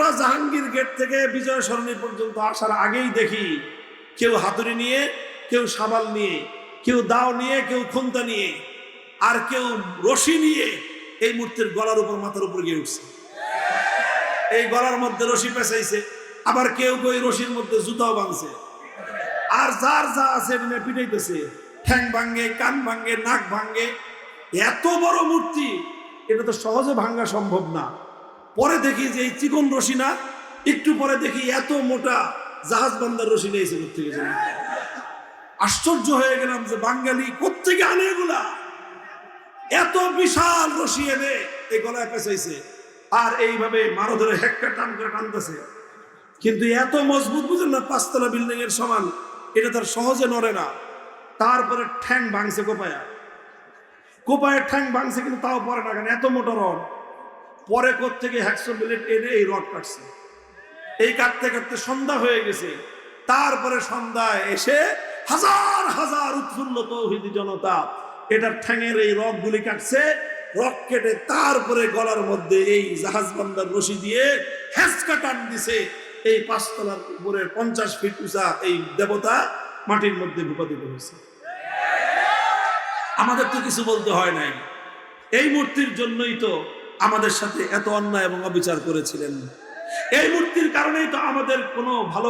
আমরা জাহাঙ্গীর গেট থেকে বিজয় সরণি পর্যন্ত আসার আগেই দেখি কেউ হাতুড়ি নিয়ে, কেউ সাবাল নিয়ে, কেউ দাও নিয়ে, কেউ খুন্তা নিয়ে, আর কেউ রশি নিয়ে এই মূর্তির গলার উপর, মাথার উপর গিয়ে উঠছে। এই গলার মধ্যে রশি পেঁচাইছে, আবার কেউ কেউ রশির মধ্যে জুতাও বাঁধছে। আর যার যা আছে পিটাইতেছে, ঠ্যাং ভাঙ্গে কান ভাঙ্গে নাক ভাঙ্গে এত বড় মূর্তি, এটা তো সহজে ভাঙ্গা সম্ভব না। পরে দেখি যে এই চিকন রশি না, একটু পরে দেখি এত মোটা জাহাজ বান্দার রশি নিয়েছে থেকে আশ্চর্য হয়ে গেলাম যে বাঙালি কোথেকে আনে এগুলা? এত বিশাল রশি এনে এই গলায় পেঁচাইছে। আর এইভাবে মারো ধরে হেক্কা টান করে টানতেছে। কিন্তু এত মজবুত বুঝেন না, পাঁচতলা বিল্ডিং এর সমান, এটা তার সহজে নড়ে না। তারপরে ঠ্যাং ভাঙছে কোপায়া। কোপায়ের ঠ্যাং ভাঙছে কিন্তু তাও পরে না কেন এত মোটা রড। পরে থেকে হ্যাকসো বিলেট এনে এই রড কাটছে। এই কাটতে কাটতে সন্ধ্যা হয়ে গেছে। তারপরে সন্ধ্যায় এসে হাজার হাজার উৎফুল্ল তৌহিদি জনতা এটার ঠ্যাঙের এই রকগুলি কাটছে। রক কেটে তারপরে গলার মধ্যে এই জাহাজ বান্দার রশি দিয়ে হেঁচকা টান দিছে। এই পাঁচতলার উপরে পঞ্চাশ ফিট উঁচা এই দেবতা মাটির মধ্যে ভূপাতিত হয়েছে। আমাদের তো কিছু বলতে হয় নাই। এই মূর্তির জন্যই তো আমাদের সাথে এত অন্যায় এবং অবিচার করেছিলেন। এই মূর্তির কারণেই তো আমাদের কোনো ভালো